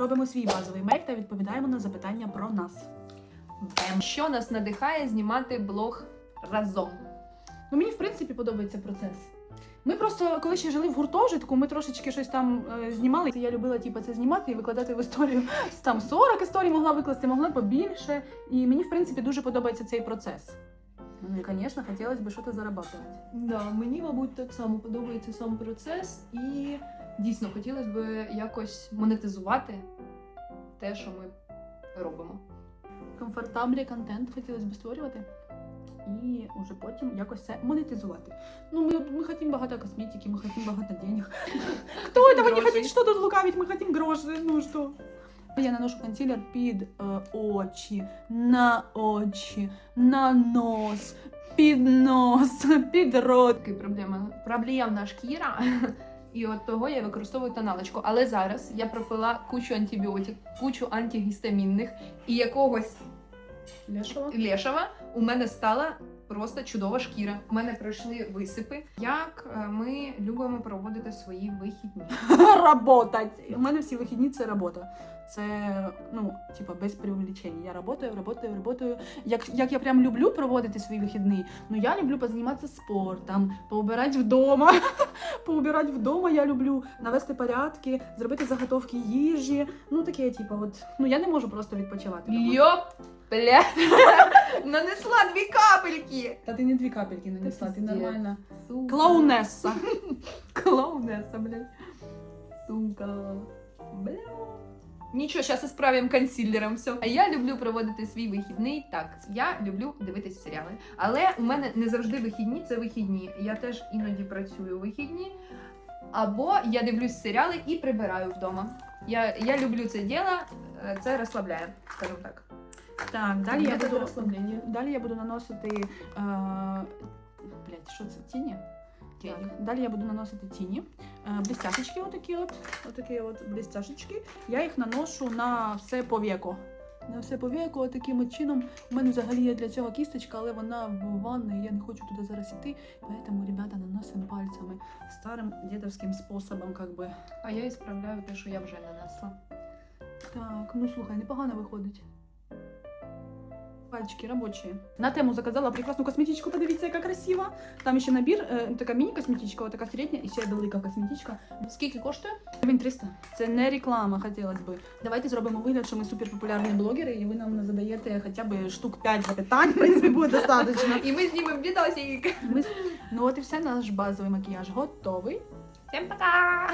робимо свій базовий мейк та відповідаємо на запитання про нас. Бем. Що нас надихає знімати блог разом? Ну, мені в принципі подобається процес. Ми просто, коли ще жили в гуртожитку, ми трошечки щось там е, знімали. Я любила типу, це знімати і викладати в історію. Там 40 історій могла викласти, могла побільше. І мені, в принципі, дуже подобається цей процес. Ну і, звісно, хотілося б щось заробляти. Да, мені, мабуть, так само подобається сам процес, і дійсно хотілося б якось монетизувати те, що ми робимо. Комфортаблі контент хотілося б створювати. І вже потім якось це монетизувати. Ну, ми, мы хотим багато косметики, мы хотим багато денег. Кто этого не Грошей. хочет? Что тут лукавить? Мы хотим гроші. Ну що? Я наношу консилер під е, очі, на очі, на нос, під нос, під рот. Такий проблема, проблемна шкіра. І от того я використовую тоналочку. Але зараз я пропила кучу антибіотик, кучу антигістамінних і якогось Лешого. лешава у мене стала просто чудова шкіра. У мене пройшли висипи. Як е, ми любимо проводити свої вихідні? Работать. У мене всі вихідні це робота. Це, ну, типа, без преувеличення. Я работаю, работаю, работаю. Як, як я прям люблю проводити свої вихідні, ну я люблю позайматися спортом, поубирати вдома. поубирати вдома я люблю навести порядки, зробити заготовки їжі. Ну таке, типа, от. Ну я не можу просто відпочивати. Йоп! Бля! Нанесла дві капельки! Та ти не дві капельки нанесла, ти нормально. Клоунесса. Клоунесса, блядь. Сука. Бля. Нічого, зараз ісправимо консилером все. А я люблю проводити свій вихідний так. Я люблю дивитися серіали. Але у мене не завжди вихідні це вихідні. Я теж іноді працюю у вихідні. Або я дивлюсь серіали і прибираю вдома. Я, я люблю це діло, е, це розслабляє, скажімо так. Так, далі я Метод буду розслаблення. Далі я буду наносити. Е, блять, що це? Тіні? Тіні. Так, далі я буду наносити тіні. Е, блістяшечки, отакі от. Отакі от блістяшечки. Я їх наношу на все повіко. На все повіко, таким от чином. У мене взагалі є для цього кісточка, але вона в ванні, я не хочу туди зараз іти. Поэтому, ребята, наносимо пальцями старим дедовським способом, как би. А я ісправляю те, що я вже нанесла. Так, ну слухай, непогано виходить. Пальчики робочі. На тему заказала прекрасну косметичку, подивіться, яка красива. Там ще набір, е, така міні-косметичка, така середня і ще велика косметичка. Скільки коштує? Гривень 300. Це не реклама, хотілося би. Давайте зробимо вигляд, що ми суперпопулярні блогери, і ви нам задаєте хоча б штук 5 запитань, в принципі, буде достатньо. І ми знімемо відосик. Ми... Ну от і все, наш базовий макіяж готовий. Всім пока!